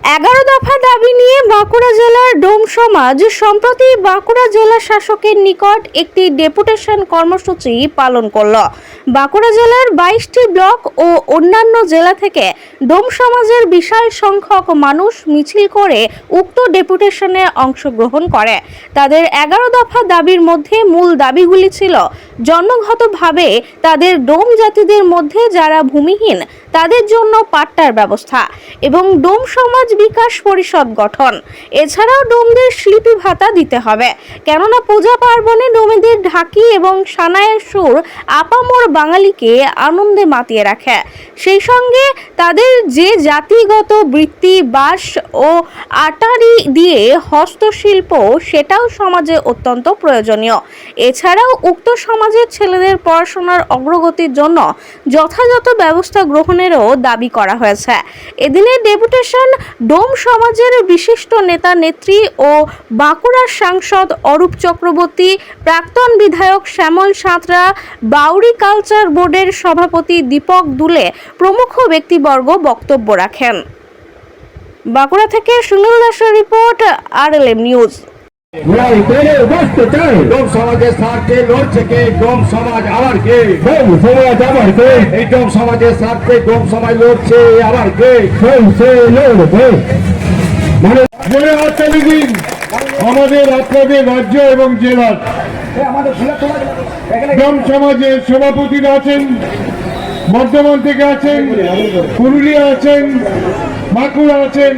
এগারো দফা দাবি নিয়ে বাঁকুড়া জেলার ডোম সমাজ সম্প্রতি বাঁকুড়া জেলা শাসকের নিকট একটি ডেপুটেশন কর্মসূচি পালন করল। বাঁকুড়া জেলার বাইশটি ব্লক ও অন্যান্য জেলা থেকে ডোম সমাজের বিশাল সংখ্যক মানুষ মিছিল করে উক্ত ডেপুটেশনে অংশগ্রহণ করে। তাদের এগারো দফা দাবির মধ্যে মূল দাবিগুলি ছিল জন্মগতভাবে তাদের ডোম জাতিদের মধ্যে যারা ভূমিহীন তাদের জন্য পাট্টার ব্যবস্থা এবং ডোম সমাজ বিকাশ পরিষদ গঠন। এছাড়াও ডোমদের শিল্পী ভাতা দিতে হবে। কেননা পূজা পার্বণে ডোমেদের ঢাকি এবং সানায়ের সুর আপামর বাঙালিকে আনন্দে মাতিয়ে রাখে। সেই সঙ্গে তাদের যে জাতিগত বৃত্তি বাস ও আটারি দিয়ে হস্তশিল্প, সেটাও সমাজে অত্যন্ত প্রয়োজনীয়। এছাড়াও উক্ত সমাজের ছেলেদের পড়াশোনার অগ্রগতির জন্য যথাযথ ব্যবস্থা গ্রহণেরও দাবি করা হয়েছে। এদিনের ডেপুটেশন ডোম সমাজের বিশিষ্ট নেতা, নেত্রী ও বাঁকুড়ার সাংসদ অরূপ চক্রবর্তী, প্রাক্তন বিধায়ক শ্যামল সাঁতরা বাউরি কালচার বোর্ডের সভাপতি দীপক দুলে প্রমুখ ব্যক্তিবর্গ বক্তব্য রাখেন। বাঁকুড়া থেকে সুনীল দাসের রিপোর্ট আর নিউজ। লড়াই চাই ডোম সমাজের স্বার্থে লড়ছে কে ডোম সমাজ আবার কে সেই সমাজ আমার কে এই ডোম সমাজের স্বার্থে ডোম সমাজ লড়ছে আবার কে সেই সে লড়বে মানে মনে আগামী দিন আমাদের আপনাদের রাজ্য এবং জেলার সমাজের সভাপতিরা আছেন বর্ধমান থেকে আছেন, পুরুলিয়া আছেন, বাঁকুড়া আছেন,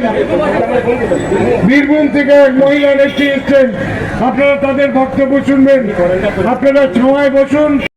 বীরভূম থেকে এক মহিলা নেত্রী এসছেন। আপনারা তাদের বক্তব্য শুনবেন। আপনারা ছোঁয়ায় বসুন।